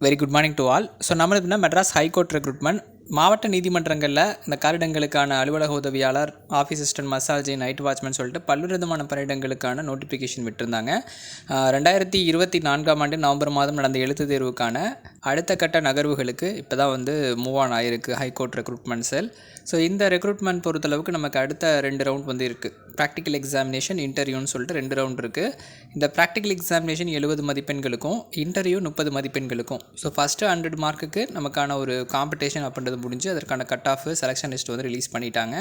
Very good morning to all so நம்மளுக்கு Madras high court recruitment மாவட்ட நீதிமன்றங்களில் இந்த காரிடங்களுக்கான அலுவலக உதவியாளர் ஆஃபீஸ் அசிஸ்டன்ட் மசாஜ் நைட் வாட்ச்மேன் சொல்லிட்டு பல்வேறு விதமான பணியிடங்களுக்கான நோட்டிஃபிகேஷன் விட்டிருந்தாங்க. ரெண்டாயிரத்தி இருபத்தி நான்காம் ஆண்டு நவம்பர் மாதம் நடந்த எழுத்து தேர்வுக்கான அடுத்த கட்ட நகர்வுகளுக்கு இப்போ தான் வந்து மூவ் ஆன் ஆயிருக்கு high court recruitment cell so இந்த ரெக்ரூட்மெண்ட் பொறுத்தளவுக்கு நமக்கு அடுத்த ரெண்டு ரவுண்ட் வந்து இருக்குது ப்ராக்டிக்கல் எக்ஸாமினேஷன் இன்டர்வியூன்னு சொல்லிட்டு ரெண்டு ரவுண்ட் இருக்குது இந்த ப்ராக்டிக்கல் எக்ஸாமினேஷன் எழுபது மதிப்பெண்களுக்கும் இன்டர்வியூ முப்பது மதிப்பெண்களுக்கும். ஸோ ஃபஸ்ட்டு ஹண்ட்ரட் மார்க்குக்கு நமக்கான ஒரு காம்படிஷன் அப்படின்றது முடிஞ்சு அதற்கான கட் ஆஃப் செலெக்ஷன் லிஸ்ட் வந்து ரிலீஸ் பண்ணிட்டாங்க.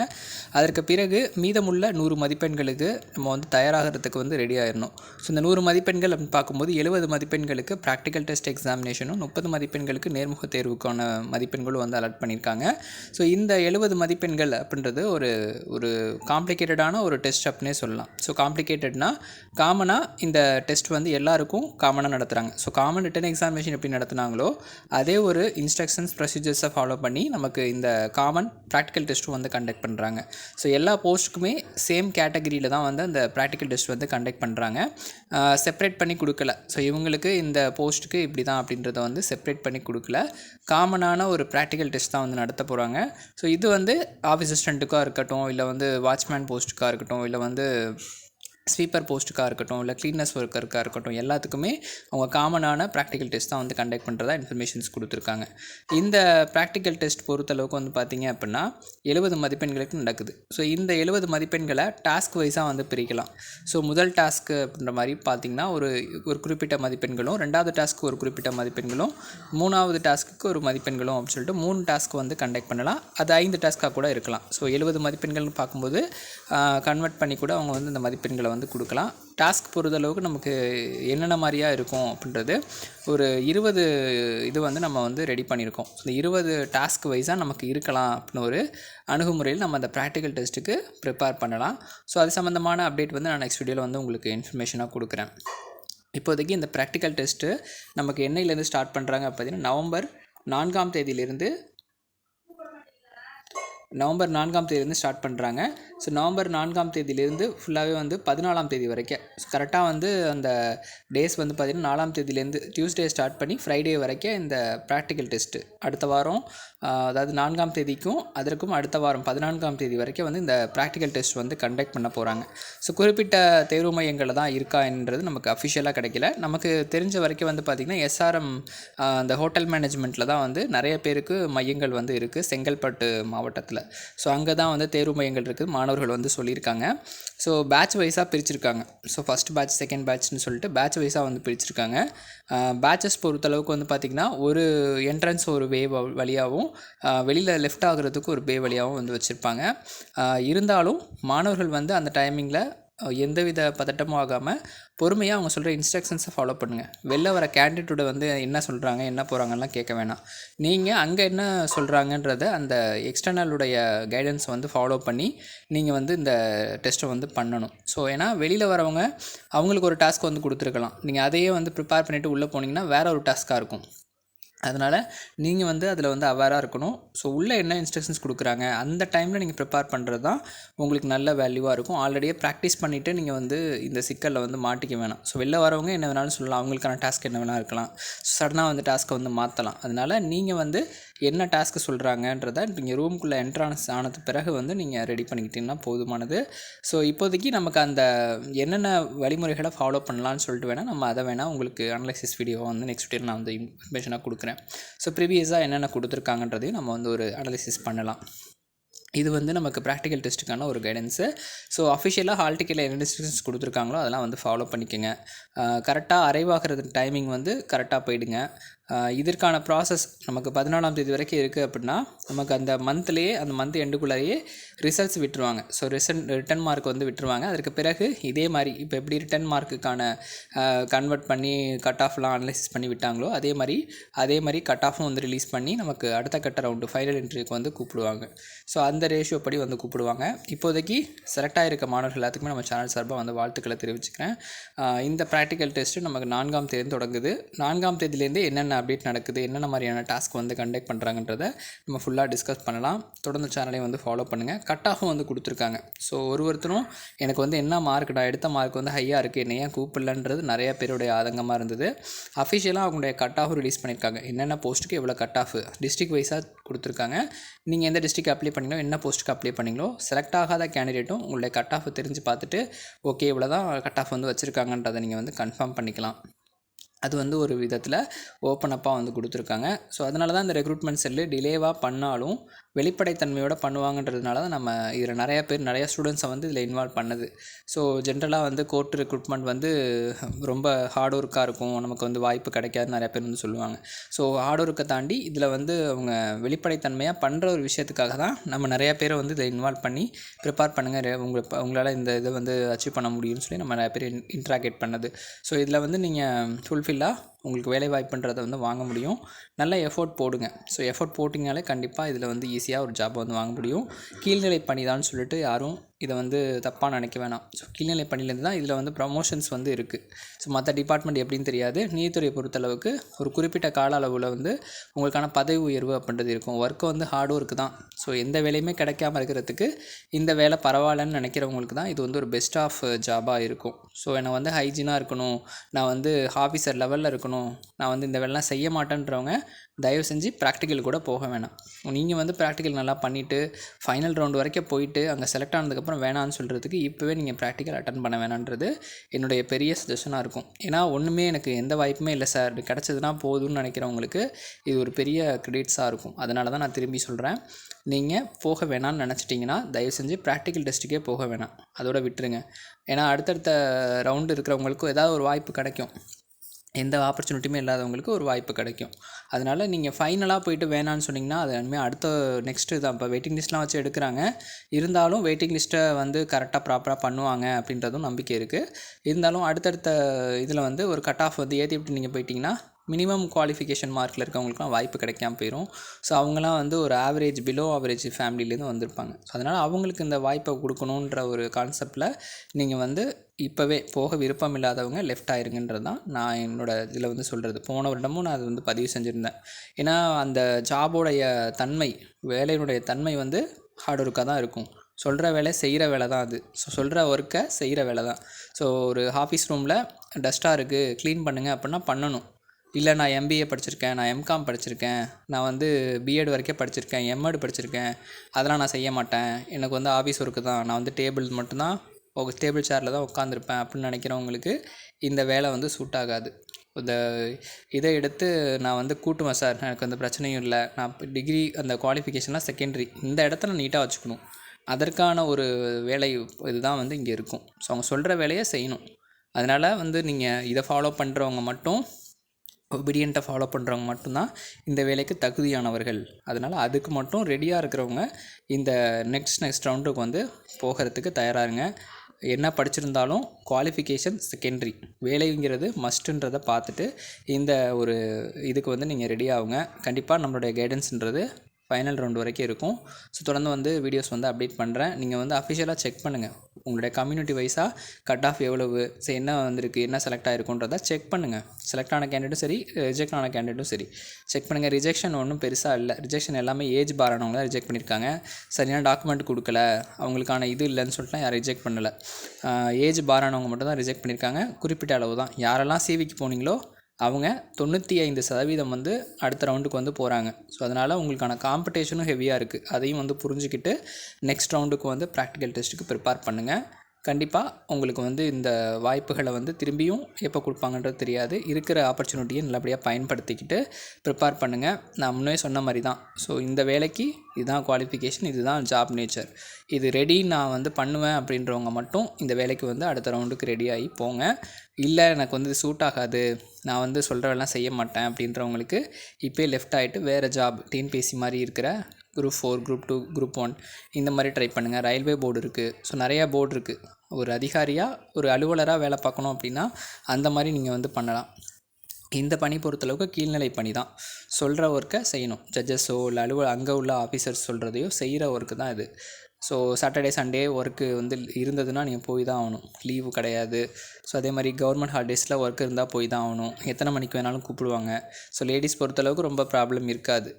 அதற்கு பிறகு மீதமுள்ள நூறு மதிப்பெண்களுக்கு நம்ம வந்து தயாராகிறதுக்கு வந்து ரெடி ஆயிடணும் ஸோ இந்த நூறு மதிப்பெண்கள் அப்படின்னு பார்க்கும்போது எழுபது மதிப்பெண்களுக்கு ப்ராக்டிக்கல் டெஸ்ட் எக்ஸாமினேஷனும் முப்பது மதிப்பெண்களுக்கு நேர்முக தேர்வுக்கான மதிப்பெண்களும் வந்து அலாட் பண்ணியிருக்காங்க. ஸோ இந்த எழுபது மதிப்பெண்கள் அப்படின்றது ஒரு ஒரு காம்ப்ளிகேட்டடான ஒரு டெஸ்ட் அப்படின்னே சொல்லலாம். ஸோ காம்ப்ளிகேட்டட்னா காமனாக இந்த டெஸ்ட் வந்து எல்லாருக்கும் காமனாக நடத்துகிறாங்க ஸோ காமன் ரிட்டன் எக்ஸாமினேஷன் எப்படி நடத்துனாங்களோ அதே ஒரு இன்ஸ்ட்ரக்ஷன்ஸ் ப்ரொசீஜர்ஸை ஃபாலோ பண்ணி நமக்கு இந்த காமன் ப்ராக்டிக்கல் டெஸ்ட்டும் வந்து கண்டக்ட் பண்ணுறாங்க ஸோ எல்லா போஸ்ட்டுக்குமே சேம் கேட்டகரியில் தான் வந்து அந்த ப்ராக்டிக்கல் டெஸ்ட் வந்து கண்டக்ட் பண்ணுறாங்க செப்பரேட் பண்ணி கொடுக்கல. ஸோ இவங்களுக்கு இந்த போஸ்ட்டுக்கு இப்படி தான் அப்படின்றத வந்து செப்பரேட் பண்ணி கொடுக்கல. காமனான ஒரு ப்ராக்டிக்கல் டெஸ்ட் தான் வந்து நடத்த போகிறாங்க ஸோ இது வந்து ஆஃபீஸ் அசிஸ்டண்ட்டுக்காக இருக்கட்டும் இல்லை வந்து வாட்ச்மேன் போஸ்ட்டுக்காக இருக்கட்டும் இல்லை வந்து ஸ்வீப்பர் போஸ்ட்டுக்காக இருக்கட்டும் இல்லை க்ளீன்னஸ் ஒர்க்கருக்காக இருக்கட்டும் எல்லாத்துக்குமே அவங்க காமனான ப்ராக்டிக்கல் டெஸ்ட் தான் வந்து கண்டக்ட் பண்ணுறதா இன்ஃபர்மேஷன்ஸ் கொடுத்துருக்காங்க. இந்த ப்ராக்டிக்கல் டெஸ்ட் பொறுத்தளவுக்கு வந்து பார்த்தீங்க அப்படின்னா எழுபது மதிப்பெண்களுக்கு நடக்குது. ஸோ இந்த எழுபது மதிப்பெண்களை டாஸ்க் வைஸாக வந்து பிரிக்கலாம். ஸோ முதல் டாஸ்க்கு அப்படின்ற மாதிரி பார்த்தீங்கன்னா ஒரு ஒரு குறிப்பிட்ட மதிப்பெண்களும் ரெண்டாவது டாஸ்க்கு ஒரு குறிப்பிட்ட மதிப்பெண்களும் மூணாவது டாஸ்க்கு ஒரு மதிப்பெண்களும் அப்படின்னு சொல்லிட்டு மூணு டாஸ்க் வந்து கண்டக்ட் பண்ணலாம். அது ஐந்து டாஸ்க்காக கூட இருக்கலாம். ஸோ எழுபது மதிப்பெண்கள்னு பார்க்கும்போது கன்வெர்ட் பண்ணி கூட அவங்க வந்து இந்த மதிப்பெண்களை வந்து கொடுக்கலாம். டாஸ்க் பொறுத்தளவுக்கு நமக்கு என்னென்ன மாதிரியா இருக்கும் அப்படின்றது ஒரு இருபது இது வந்து நம்ம வந்து ரெடி பண்ணியிருக்கோம். இந்த இருபது டாஸ்க் வைஸாக நமக்கு இருக்கலாம் அப்படின்னு ஒரு அணுகுமுறையில் நம்ம அந்த ப்ராக்டிக்கல் டெஸ்ட்டுக்கு ப்ரிப்பேர் பண்ணலாம். ஸோ அது சம்மந்தமான அப்டேட் வந்து நான் நெக்ஸ்ட் வீடியோவில் வந்து உங்களுக்கு இன்ஃபர்மேஷனாக கொடுக்குறேன். இப்போதைக்கு இந்த ப்ராக்டிக்கல் டெஸ்ட்டு நமக்கு என்னையிலேருந்து ஸ்டார்ட் பண்ணுறாங்க பார்த்தீங்கன்னா நவம்பர் நான்காம் தேதியிலிருந்து நவம்பர் நான்காம் தேதியிலேருந்து ஸ்டார்ட் பண்ணுறாங்க ஸோ நவம்பர் நான்காம் தேதியிலேருந்து ஃபுல்லாகவே வந்து பதினாலாம் தேதி வரைக்கும். கரெக்டாக வந்து அந்த டேஸ் வந்து பார்த்திங்கன்னா நாலாம் தேதியிலேருந்து டியூஸ்டே ஸ்டார்ட் பண்ணி ஃப்ரைடே வரைக்கும் இந்த ப்ராக்டிக்கல் டெஸ்ட்டு அடுத்த வாரம் அதாவது நான்காம் தேதிக்கும் அதற்கும் அடுத்த வாரம் பதினான்காம் தேதி வரைக்கும் வந்து இந்த ப்ராக்டிக்கல் டெஸ்ட் வந்து கண்டக்ட் பண்ண போகிறாங்க ஸோ குறிப்பிட்ட தேர்வு மையங்களில் தான் இருக்கான்றது நமக்கு அஃபிஷியலாக கிடைக்கல. நமக்கு தெரிஞ்ச வரைக்கும் வந்து பார்த்திங்கன்னா எஸ்ஆர்எம் அந்த ஹோட்டல் மேனேஜ்மெண்ட்டில் தான் வந்து நிறைய பேருக்கு மையங்கள் வந்து இருக்குது செங்கல்பட்டு மாவட்டத்தில். ஸோ அங்கே தான் வந்து தேர்வு மையங்கள் இருக்குது. மாணவர்கள் வந்து சொல்லியிருக்காங்க. ஸோ பேட்ச் வைஸாக பிரிச்சிருக்காங்க. ஸோ ஃபஸ்ட் பேட்ச் செகண்ட் பேட்ச்னு சொல்லிட்டு பேட்ச் வைஸாக வந்து பிரிச்சிருக்காங்க. பேட்சஸ் பொறுத்தளவுக்கு வந்து பார்த்திங்கன்னா ஒரு என்ட்ரன்ஸ் ஒரு வே வழியாகவும் வெளியில் லெஃப்ட் ஆகுறதுக்கு ஒரு வே வழியாகவும் வந்து வச்சுருப்பாங்க. இருந்தாலும் மாணவர்கள் வந்து அந்த டைமிங்கில் எந்தவித பதட்டமும் ஆகாமல் பொறுமையாக அவங்க சொல்கிற இன்ஸ்ட்ரக்ஷன்ஸை ஃபாலோ பண்ணுங்கள் வெளில வர கேண்டிடேட்டோட வந்து என்ன சொல்கிறாங்க என்ன போகிறாங்கலாம் கேட்க வேணாம். நீங்கள் அங்கே என்ன சொல்கிறாங்கன்றத அந்த எக்ஸ்டர்னலுடைய கைடன்ஸ் வந்து ஃபாலோ பண்ணி நீங்கள் வந்து இந்த டெஸ்ட்டை வந்து பண்ணணும். ஸோ ஏன்னா வெளியில் வரவங்க அவங்களுக்கு ஒரு டாஸ்க் வந்து கொடுத்துருக்கலாம். நீங்கள் அதையே வந்து ப்ரிப்பேர் பண்ணிவிட்டு உள்ளே போனீங்கன்னா வேற ஒரு டாஸ்க்காக இருக்கும். அதனால் நீங்கள் வந்து அதில் வந்து அவேராக இருக்கணும். ஸோ உள்ளே என்ன இன்ஸ்ட்ரக்ஷன்ஸ் கொடுக்குறாங்க அந்த டைமில் நீங்கள் ப்ரிப்பேர் பண்ணுறது தான் உங்களுக்கு நல்ல வேல்யூவாக இருக்கும். ஆல்ரெடியே ப்ராக்டிஸ் பண்ணிவிட்டு நீங்கள் வந்து இந்த சிக்கலில் வந்து மாட்டிக்க வேணாம். ஸோ வெளில வரவங்க என்ன வேணாலும் சொல்லலாம். அவங்களுக்கான டாஸ்க் என்ன வேணால் இருக்கலாம். சடனாக வந்து டாஸ்க்கை வந்து மாற்றலாம் அதனால் நீங்கள் வந்து என்ன டாஸ்க்கு சொல்கிறாங்கன்றத நீங்கள் ரூம்குள்ளே என்ட்ரான்ஸ் ஆனது பிறகு வந்து நீங்கள் ரெடி பண்ணிக்கிட்டிங்கன்னா போதுமானது. ஸோ இப்போதைக்கு நமக்கு அந்த என்னென்ன வழிமுறைகளை ஃபாலோ பண்ணலான்னு சொல்லிட்டு வேணால் நம்ம அதை வேணால் உங்களுக்கு அனலைசிஸ் வீடியோ வந்து நெக்ஸ்ட் டே நான் வந்து இன்ஃபர்மேஷனாக கொடுக்குறேன். ஸோ ப்ரீவியஸாக என்னென்ன கொடுத்துருக்காங்கன்றதையும் நம்ம வந்து ஒரு அனலைசிஸ் பண்ணலாம். இது வந்து நமக்கு ப்ராக்டிக்கல் டெஸ்ட்டுக்கான ஒரு கைடன்ஸு ஸோ அஃபிஷியலாக ஹால் டிக்கெட்டில் என்ன டிஸ்டன்ஸ் கொடுத்துருக்காங்களோ அதெல்லாம் வந்து ஃபாலோ பண்ணிக்கோங்க. கரெக்டாக அரைவாகிறது டைமிங் வந்து கரெக்டாக போயிடுங்க. இதற்கான ப்ராசஸ் நமக்கு பதினாலாம் தேதி வரைக்கும் இருக்குது அப்படின்னா நமக்கு அந்த மந்த்லேயே அந்த மந்த் எண்டுக்குள்ளேயே ரிசல்ட்ஸ் விட்டுருவாங்க. ஸோ ரிசன் ரிட்டன் மார்க் வந்து விட்டுருவாங்க. அதற்கு பிறகு இதே மாதிரி இப்போ எப்படி ரிட்டன் மார்க்குக்கான கன்வெர்ட் பண்ணி கட் ஆஃப்லாம் அனலைசிஸ் பண்ணி விட்டாங்களோ அதே மாதிரி அதே மாதிரி கட் ஆஃபும் வந்து ரிலீஸ் பண்ணி நமக்கு அடுத்த கட்ட ரவுண்டு ஃபைனல் இன்டர்வியூக்கு வந்து கூப்பிடுவாங்க. ஸோ அந்த ரேஷியோ படி வந்து கூப்பிடுவாங்க. இப்போதைக்கு செலக்ட் ஆகிருக்க மாணவர்கள் எல்லாத்துக்குமே நம்ம சேனல் சார்பாக வந்து வாழ்த்துக்களை தெரிவிச்சுக்கிறேன். இந்த ப்ராக்டிக்கல் டெஸ்ட்டு நமக்கு நான்காம் தேதி தொடங்குது. நான்காம் தேதியிலேருந்து என்னென்ன என்னென்ன அப்டேட் நடக்குது என்னென்ன மாதிரியான டாஸ்க் வந்து கண்டக்ட் பண்ணுறாங்கன்றத நம்ம ஃபுல்லாக டிஸ்கஸ் பண்ணலாம். தொடர்ந்து சேனலையும் வந்து ஃபாலோ பண்ணுங்கள் கட் ஆஃபும் வந்து கொடுத்துருக்காங்க. ஸோ ஒரு ஒருத்தரும் எனக்கு வந்து என்ன மார்க் நான் எடுத்த மார்க் வந்து ஹையாக இருக்குது என்ன ஏன் கூப்பிடலன்றது நிறைய பேருடைய ஆதங்கமாக இருந்தது. அஃபிஷியலாக அவங்களுடைய கட் ஆஃப் ரிலீஸ் பண்ணியிருக்காங்க என்னென்ன போஸ்ட்டுக்கு எவ்வளோ கட் ஆஃப்? டிஸ்ட்ரிக் வைஸாக கொடுத்துருக்காங்க. நீங்கள் எந்த டிஸ்ட்ரிக் அப்ளை பண்ணீங்களோ என்ன போஸ்ட்டுக்கு அப்ளை பண்ணீங்களோ செலக்ட் ஆகாத கேண்டிடேட்டும் உங்களுடைய கட் ஆஃப் தெரிஞ்சு பார்த்துட்டு ஓகே இவ்வளோ தான் கட் ஆஃப் வந்து வச்சுருக்காங்கன்றதை நீங்கள் வந்து கன்ஃபார்ம் பண்ணிக்கலாம். அது வந்து ஒரு விதத்தில் ஓப்பன் அப்பாக வந்து கொடுத்துருக்காங்க. ஸோ அதனால தான் இந்த ரெக்ரூட்மெண்ட் செல்லு டிலேவாக பண்ணாலும் வெளிப்படைத்தன்மையோடு பண்ணுவாங்கன்றதுனால தான் நம்ம இதில் நிறையா பேர் நிறையா ஸ்டூடெண்ட்ஸை வந்து இதில் இன்வால்வ் பண்ணுது. ஸோ ஜென்ரலாக வந்து கோர்ட் ரெக்ரூட்மெண்ட் வந்து ரொம்ப ஹார்ட் ஒர்க்காக இருக்கும். நமக்கு வந்து வாய்ப்பு கிடைக்காது நிறையா பேர் வந்து சொல்லுவாங்க. ஸோ ஹார்ட் ஒர்க்கை தாண்டி இதில் வந்து அவங்க வெளிப்படைத்தன்மையாக பண்ணுற ஒரு விஷயத்துக்காக தான் நம்ம நிறையா பேரை வந்து இதை இன்வால்வ் பண்ணி ப்ரிப்பேர் பண்ணுங்கள் உங்களை உங்களால் இந்த இதை வந்து அச்சீவ் பண்ண முடியும்னு சொல்லி நம்ம நிறைய பேர் இன்ட்ராகேட் பண்ணது. ஸோ இதில் வந்து நீங்கள் ஃபுல் കുഴപ്പമില്ല. உங்களுக்கு வேலை வாய்ப்புன்றதை வந்து வாங்க முடியும். நல்ல எஃபோர்ட் போடுங்க. ஸோ எஃபோர்ட் போட்டிங்கனாலே கண்டிப்பாக இதில் வந்து ஈஸியாக ஒரு ஜாப் வந்து வாங்க முடியும். கீழ்நிலை பணிதான்னு சொல்லிட்டு யாரும் இதை வந்து தப்பாக நினைக்க வேணாம். ஸோ கீழ்நிலை பணியிலேருந்து தான் இதில் வந்து ப்ரமோஷன்ஸ் வந்து இருக்குது ஸோ மற்ற டிபார்ட்மெண்ட் எப்படின்னு தெரியாது. நீதித்துறையை பொறுத்தளவுக்கு ஒரு குறிப்பிட்ட கால அளவில் வந்து உங்களுக்கான பதவி உயர்வு அப்படின்றது இருக்கும். ஒர்க்கு வந்து ஹார்ட் ஒர்க்கு தான். ஸோ எந்த வேலையுமே கிடைக்காம இருக்கிறதுக்கு இந்த வேலை பரவாயில்லன்னு நினைக்கிறவங்களுக்கு தான் இது வந்து ஒரு பெஸ்ட் ஆஃப் ஜாபாக இருக்கும். ஸோ என்னை வந்து ஹைஜீனாக இருக்கணும். நான் வந்து ஆஃபீஸர் லெவலில் இருக்கணும். நான் வந்து இந்த வேலைலாம் செய்ய மாட்டேன்றவங்க தயவு செஞ்சு ப்ராக்டிக்கல் கூட போக வேணாம். நீங்கள் வந்து ப்ராக்டிக்கல் நல்லா பண்ணிவிட்டு ஃபைனல் ரவுண்டு வரைக்கும் போயிட்டு அங்கே செலக்ட் ஆனதுக்கப்புறம் வேணான்னு சொல்கிறதுக்கு இப்போவே நீங்கள் ப்ராக்டிக்கல் அட்டன் பண்ண வேணான்றது என்னுடைய பெரிய சஜஷனாக இருக்கும். ஏன்னா ஒன்றுமே எனக்கு எந்த வாய்ப்புமே இல்லை சார் இது கிடச்சதுன்னா போதும்னு நினைக்கிறவங்களுக்கு இது ஒரு பெரிய கிரெடிட்ஸாக இருக்கும். அதனால தான் நான் திரும்பி சொல்கிறேன் நீங்கள் போக வேணாம்னு நினச்சிட்டிங்கன்னா தயவு செஞ்சு ப்ராக்டிக்கல் டெஸ்ட்டுக்கே போக வேணாம். அதோட விட்டுருங்க. ஏன்னா அடுத்தடுத்த ரவுண்டு இருக்கிறவங்களுக்கும் ஏதாவது ஒரு வாய்ப்பு கிடைக்கும். எந்த ஆப்பர்ச்சுனிட்டியுமே இல்லாதவங்களுக்கு ஒரு வாய்ப்பு கிடைக்கும். அதனால் நீங்கள் ஃபைனலாக போயிட்டு வேணான்னு சொன்னிங்கன்னா அது இனிமேல் அடுத்த நெக்ஸ்ட்டு தான். இப்போ வெயிட்டிங் லிஸ்ட்லாம் வச்சு எடுக்கிறாங்க. இருந்தாலும் வெயிட்டிங் லிஸ்ட்டை வந்து கரெக்டாக ப்ராப்பராக பண்ணுவாங்க அப்படின்றதும் நம்பிக்கை இருக்குது இருந்தாலும் அடுத்தடுத்த இதில் வந்து ஒரு கட் ஆஃப் வந்து ஏற்றி விட்டு நீங்கள் போயிட்டிங்கன்னா மினிமம் குவாலிஃபிகேஷன் மார்க்கில் இருக்கவங்களுக்குலாம் வாய்ப்பு கிடைக்காம போயிடும் ஸோ அவங்களாம் வந்து ஒரு ஆவரேஜ் பிலோ ஆவரேஜ் ஃபேமிலிலேருந்து வந்திருப்பாங்க. ஸோ அதனால் அவங்களுக்கு இந்த வாய்ப்பை கொடுக்கணுன்ற ஒரு கான்செப்டில் நீங்கள் வந்து இப்போவே போக விருப்பம் இல்லாதவங்க லெஃப்ட் ஆயிருங்கன்றது தான் நான் என்னோடய இதில் வந்து சொல்கிறது போன வருடமும் நான் அது வந்து பதிவு செஞ்சுருந்தேன். ஏன்னா அந்த ஜாபோடைய தன்மை வேலையினுடைய தன்மை வந்து ஹார்ட் ஒர்க்காக தான் இருக்கும். சொல்கிற வேலை செய்கிற வேலை தான் அது. ஸோ சொல்கிற ஒர்க்கை செய்கிற வேலை தான். ஸோ ஒரு ஆஃபீஸ் ரூமில் டஸ்ட்டாக இருக்குது க்ளீன் பண்ணுங்கள் அப்படின்னா பண்ணணும். இல்லை நான் எம்பிஏ படிச்சிருக்கேன் நான் எம்காம் படிச்சிருக்கேன் நான் வந்து பிஎட் வரைக்கும் படிச்சிருக்கேன் எம்எட் படிச்சிருக்கேன் அதெல்லாம் நான் செய்ய மாட்டேன். எனக்கு வந்து ஆஃபீஸ் ஒர்க்கு தான். நான் வந்து டேபிள் மட்டும்தான் டேபிள் சேரில் தான் உட்காந்துருப்பேன் அப்படின்னு நினைக்கிறவங்களுக்கு இந்த வேலை வந்து சூட் ஆகாது. இந்த இதை எடுத்து நான் வந்து கூட்டுவேன் சார் எனக்கு அந்த பிரச்சனையும் இல்லை. நான் டிகிரி அந்த குவாலிஃபிகேஷன்லாம் செகண்டரி இந்த இடத்த நான் நீட்டாக வச்சுக்கணும். அதற்கான ஒரு வேலை இதுதான் வந்து இங்கே இருக்கும். ஸோ அவங்க சொல்கிற வேலையை செய்யணும். அதனால் வந்து நீங்கள் இதை ஃபாலோ பண்ணுறவங்க மட்டும் ஒபீடியண்ட்டை ஃபாலோ பண்ணுறவங்க மட்டும்தான் இந்த வேலைக்கு தகுதியானவர்கள். அதனால் அதுக்கு மட்டும் ரெடியாக இருக்கிறவங்க இந்த நெக்ஸ்ட் நெக்ஸ்ட் ரவுண்டுக்கு வந்து போகிறதுக்கு தயாராருங்க என்ன படிச்சிருந்தாலும் குவாலிஃபிகேஷன் செகண்டரி வேலைங்கிறது மஸ்ட்டுன்றதை பார்த்துட்டு இந்த ஒரு இதுக்கு வந்து நீங்கள் ரெடி ஆகுங்க. கண்டிப்பாக நம்மளுடைய கைடன்ஸுன்றது ஃபைனல் ரவுண்ட் வரைக்கும் இருக்கும். ஸோ தொடர்ந்து வந்து வீடியோஸ் வந்து அப்டேட் பண்ணுறேன் நீங்கள் வந்து அஃபிஷியலாக செக் பண்ணுங்கள் உங்களுடைய கம்யூனிட்டி வைஸாக கட் ஆஃப் எவ்வளவு ஸோ என்ன வந்திருக்கு என்ன செலக்ட் ஆகிருக்குன்றதை செக் பண்ணுங்கள் செலக்ட் ஆன கேண்டிடேட்டும் சரி ரிஜெக்ட் ஆன கேண்டிடேட்டும் சரி. செக் பண்ணுங்கள் ரிஜெக்ஷன் ஒன்றும் பெருசாக இல்லை. ரிஜெக்ஷன் எல்லாமே ஏஜ் பாரானவங்க தான் ரிஜெக்ட் பண்ணியிருக்காங்க சரியான டாக்குமெண்ட் கொடுக்கல. அவங்களுக்கான இது இல்லைன்னு சொல்லிட்டு யாரும் ரிஜெக்ட் பண்ணலை. ஏஜ் பாரானவங்க மட்டும் தான் ரிஜெக்ட் பண்ணியிருக்காங்க குறிப்பிட்ட அளவு தான். யாரெல்லாம் சிவிக்கு போனீங்களோ அவங்க தொண்ணூற்றி ஐந்து சதவீதம் வந்து அடுத்த ரவுண்டுக்கு வந்து போகிறாங்க ஸோ அதனால் உங்களுக்கான காம்படிஷனும் ஹெவியாக இருக்குது அதையும் வந்து புரிஞ்சுக்கிட்டு நெக்ஸ்ட் ரவுண்டுக்கு வந்து ப்ராக்டிக்கல் டெஸ்ட்டுக்கு ப்ரிப்பேர் பண்ணுங்கள் கண்டிப்பாக உங்களுக்கு வந்து இந்த வாய்ப்புகளை வந்து திரும்பியும் எப்போ கொடுப்பாங்கன்றது தெரியாது. இருக்கிற ஆப்பர்ச்சுனிட்டியை நல்லபடியாக பயன்படுத்திக்கிட்டு ப்ரிப்பேர் பண்ணுங்கள் நான் முன்னே சொன்ன மாதிரி தான் ஸோ இந்த வேலைக்கு இதுதான் குவாலிஃபிகேஷன் இதுதான் ஜாப் நேச்சர் இது ரெடி நான் வந்து பண்ணுவேன் அப்படின்றவங்க மட்டும் இந்த வேலைக்கு வந்து அடுத்த ரவுண்டுக்கு ரெடி ஆகி போங்க. இல்லை எனக்கு வந்து சூட் ஆகாது. நான் வந்து சொல்கிறவெல்லாம் செய்ய மாட்டேன் அப்படின்றவங்களுக்கு இப்போயே லெஃப்ட் ஆகிட்டு வேறு ஜாப் டிஎன்பிஎஸ்சி மாதிரி இருக்கிற group four group two group one இந்த மாதிரி ட்ரை பண்ணுங்கள் ரயில்வே போர்டு இருக்குது ஸோ நிறையா போர்டு இருக்குது ஒரு அதிகாரியாக ஒரு அலுவலராக வேலை பார்க்கணும் அப்படின்னா அந்த மாதிரி நீங்கள் வந்து பண்ணலாம். இந்த பணி பொறுத்தளவுக்கு கீழ்நிலை பணி தான். சொல்கிற ஒர்க்கை செய்யணும். ஜட்ஜஸோ இல்லை அலுவல் அங்கே உள்ள ஆஃபீஸர்ஸ் சொல்கிறதையோ செய்கிற ஒர்க்கு தான் இது. ஸோ சாட்டர்டே சண்டே ஒர்க்கு வந்து இருந்ததுன்னா நீங்கள் போய் தான் ஆகணும். லீவு கிடையாது. ஸோ அதே மாதிரி கவர்மெண்ட் ஹாலிடேஸில் ஒர்க் இருந்தால் போய் தான் ஆகணும். எத்தனை மணிக்கு வேணாலும் கூப்பிடுவாங்க. ஸோ லேடிஸ் பொறுத்தளவுக்கு ரொம்ப ப்ராப்ளம் இருக்காது.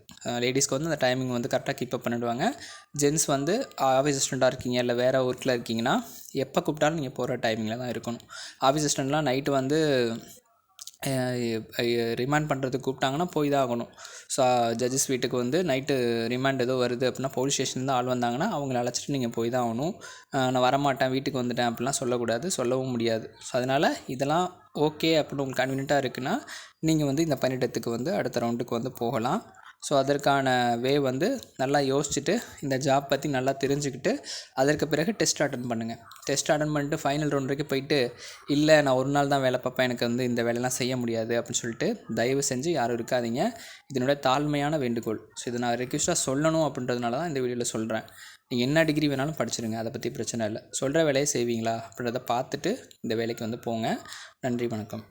லேடிஸ்க்கு வந்து அந்த டைமிங் வந்து கரெக்டாக கீப்பப் பண்ணிடுவாங்க. ஜென்ஸ் வந்து ஆஃபீஸ் அசிஸ்டண்ட்டாக இருக்கீங்க இல்லை வேறு ஒர்க்கில் இருக்கீங்கன்னா எப்போ கூப்பிட்டாலும் நீங்கள் போகிற டைமிங்கில் தான் இருக்கணும். ஆஃபீஸ் அசிஸ்டண்ட்லாம் நைட்டு வந்து ரிமாண்ட் பண்ணுறதுக்கு கூப்பிட்டாங்கன்னா போய் தான் ஆகணும். ஸோ ஜட்ஜஸ் வீட்டுக்கு வந்து நைட்டு ரிமாண்ட் ஏதோ வருது அப்படின்னா போலீஸ் ஸ்டேஷன்லேருந்து ஆள் வந்தாங்கன்னா அவங்கள அழைச்சிட்டு நீங்கள் போய் தான் ஆகணும். நான் வரமாட்டேன் வீட்டுக்கு வந்துட்டேன் அப்படிலாம் சொல்லக்கூடாது சொல்லவும் முடியாது. ஸோ அதனால் இதெல்லாம் ஓகே அப்படின்னு உங்களுக்கு கன்வீனியண்ட்டாக இருக்குன்னா நீங்கள் வந்து இந்த பணியிடத்துக்கு வந்து அடுத்த ரவுண்டுக்கு வந்து போகலாம். ஸோ அதற்கான வே வந்து நல்லா யோசிச்சுட்டு இந்த ஜாப் பற்றி நல்லா தெரிஞ்சுக்கிட்டு அதற்கு பிறகு டெஸ்ட் அட்டன் பண்ணுங்கள் டெஸ்ட் அட்டன் பண்ணிட்டு ஃபைனல் ரவுண்ட் வரைக்கும் போயிட்டு இல்லை நான் ஒரு நாள் தான் வேலை பார்ப்பேன். எனக்கு வந்து இந்த வேலைலாம் செய்ய முடியாது அப்படின்னு சொல்லிட்டு தயவு செஞ்சு யாரும் இருக்காதீங்க. இதனுடைய தாழ்மையான வேண்டுகோள். ஸோ இதை நான் ரெக்வஸ்ட்டாக சொல்லணும் அப்படின்றதுனால தான் இந்த வீடியோவில் சொல்கிறேன் நீங்கள் என்ன டிகிரி வேணாலும் படிச்சிருங்க அதை பற்றி பிரச்சனை இல்லை. சொல்கிற வேலையை செய்வீங்களா அப்படின்றத பார்த்துட்டு இந்த வேலைக்கு வந்து போங்க. நன்றி வணக்கம்.